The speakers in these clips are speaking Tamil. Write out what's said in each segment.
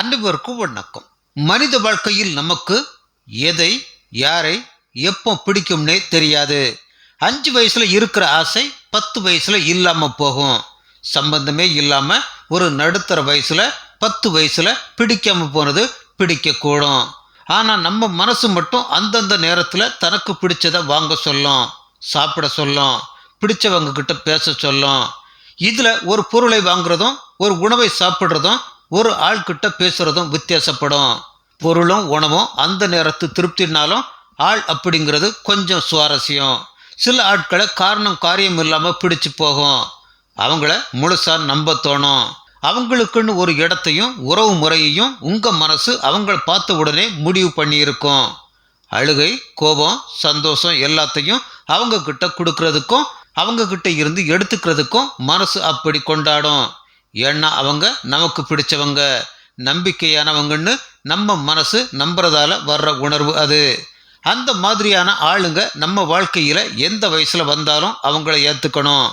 அனைவருக்கும் வணக்கம் மனித வாழ்க்கையில் நமக்கு எதை யாரை எப்போ பிடிக்கும்னே தெரியாது. அஞ்சு வயசுல இருக்கிற ஆசை பத்து வயசுல இல்லாம போகும். சம்பந்தமே இல்லாம ஒரு நடுத்தர வயசுல பத்து வயசுல பிடிக்காம போனது பிடிக்கக்கூடும். ஆனால் நம்ம மனசு மட்டும் அந்தந்த நேரத்தில் தனக்கு பிடிச்சதை வாங்க சொல்லும் சாப்பிட சொல்லும் பிடிச்சவங்க கிட்ட பேச சொல்லும். இதில் ஒரு பொருளை வாங்குறதும் ஒரு உணவை சாப்பிட்றதும் ஒரு ஆள்கிட்ட பேசுகிறதும் வித்தியாசப்படும். பொருளும் உணவும் அந்த நேரத்து திருப்தினாலும் ஆள் அப்படிங்கிறது கொஞ்சம் சுவாரஸ்யம். சில ஆட்களை காரணம் காரியம் இல்லாமல் பிடிச்சு போகும். அவங்கள முழுசா நம்ப தோணும். அவங்களுக்குன்னு ஒரு இடத்தையும் உறவு முறையையும் உங்கள் மனசு அவங்கள பார்த்த உடனே முடிவு பண்ணியிருக்கும். அழுகை கோபம் சந்தோஷம் எல்லாத்தையும் அவங்க கிட்ட கொடுக்கறதுக்கும் அவங்க கிட்ட இருந்து எடுத்துக்கிறதுக்கும் மனசு அப்படி கொண்டாடும். ஏன்னா அவங்க நமக்கு பிடிச்சவங்க நம்பிக்கையானவங்கன்னு நம்ம மனசு நம்புறதால வர்ற உணர்வு அது. அந்த மாதிரியான ஆளுங்க நம்ம வாழ்க்கையில் எந்த வயசில் வந்தாலும் அவங்கள ஏற்றுக்கணும்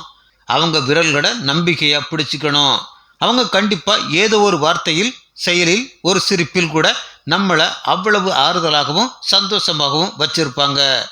அவங்க விரல்களை நம்பிக்கையாக பிடிச்சிக்கணும். அவங்க கண்டிப்பாக ஏதோ ஒரு வார்த்தையில் செயலில் ஒரு சிரிப்பில் கூட நம்மளை அவ்வளவு ஆறுதலாகவும் சந்தோஷமாகவும் வச்சிருப்பாங்க.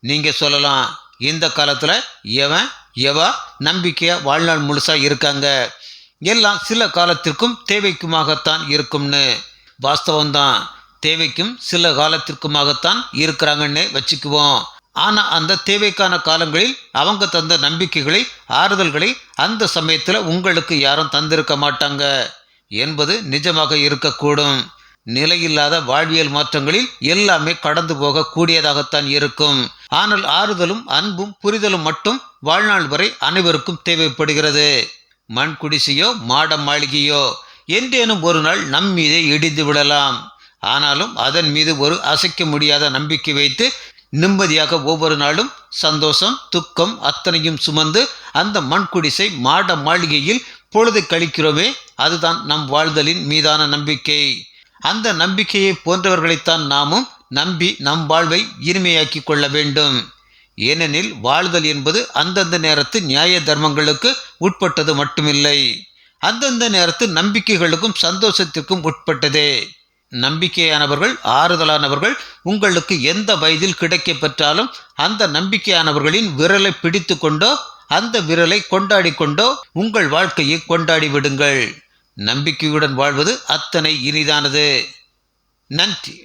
நீங்கள் சொல்லலாம் இந்த காலத்தில் எவன் எவா நம்பிக்கையாக வாழ்நாள் முழுசாக இருக்காங்க? எல்லாம் சில காலத்திற்கும் தேவைக்குமாகத்தான் இருக்கும்னு. வாஸ்தவம்தான். தேவைக்கும் சில காலத்திற்குமாகத்தான் இருக்கிறாங்கன்னு வச்சுக்குவோம். ஆனால் அந்த தேவைக்கான காலங்களில் அவங்க தந்த நம்பிக்கைகளை ஆறுதல்களை அந்த சமயத்தில் உங்களுக்கு யாரும் தந்திருக்க மாட்டாங்க. என்பது நிஜமாக இருக்கக்கூடும். நிலையில்லாத வாழ்வியல் மாற்றங்களில் எல்லாமே கடந்து போக கூடியதாகத்தான் இருக்கும். ஆனால் ஆறுதலும் அன்பும் புரிதலும் மட்டும் வாழ்நாள் வரை அனைவருக்கும் தேவைப்படுகிறது. மண் குடிசையோ மாட மாளிகையோ என்றேனும் ஒரு நாள் நம் மீதே இடிந்து விடலாம். ஆனாலும் அதன் மீது ஒரு அசைக்க முடியாத நம்பிக்கை வைத்து நிம்மதியாக ஒவ்வொரு நாளும் சந்தோஷம் துக்கம் அத்தனையும் சுமந்து அந்த மண் குடிசை மாட மாளிகையில் பொழுது கழிக்கிறோமே அதுதான் நம் வாழ்தலின் மீதான நம்பிக்கை. அந்த நம்பிக்கையை போன்றவர்களைத்தான் நாமும் நம்பி நம் வாழ்வை இனிமையாக்கி கொள்ள வேண்டும். ஏனெனில் வாழ்தல் என்பது அந்தந்த நேரத்து நியாய தர்மங்களுக்கு உட்பட்டது மட்டுமில்லை. அந்தந்த நேரத்து நம்பிக்கைகளுக்கும் சந்தோஷத்திற்கும் உட்பட்டதே. நம்பிக்கையானவர்கள் ஆறுதலானவர்கள் உங்களுக்கு எந்த வயதில் கிடைக்க பெற்றாலும் அந்த நம்பிக்கையானவர்களின் விரலை பிடித்து கொண்டோ அந்த விரலை கொண்டாடி கொண்டோ உங்கள் வாழ்க்கையை கொண்டாடி விடுங்கள். நம்பிக்கையுடன் வாழ்வது அத்தனை இனிதானது. நன்றி.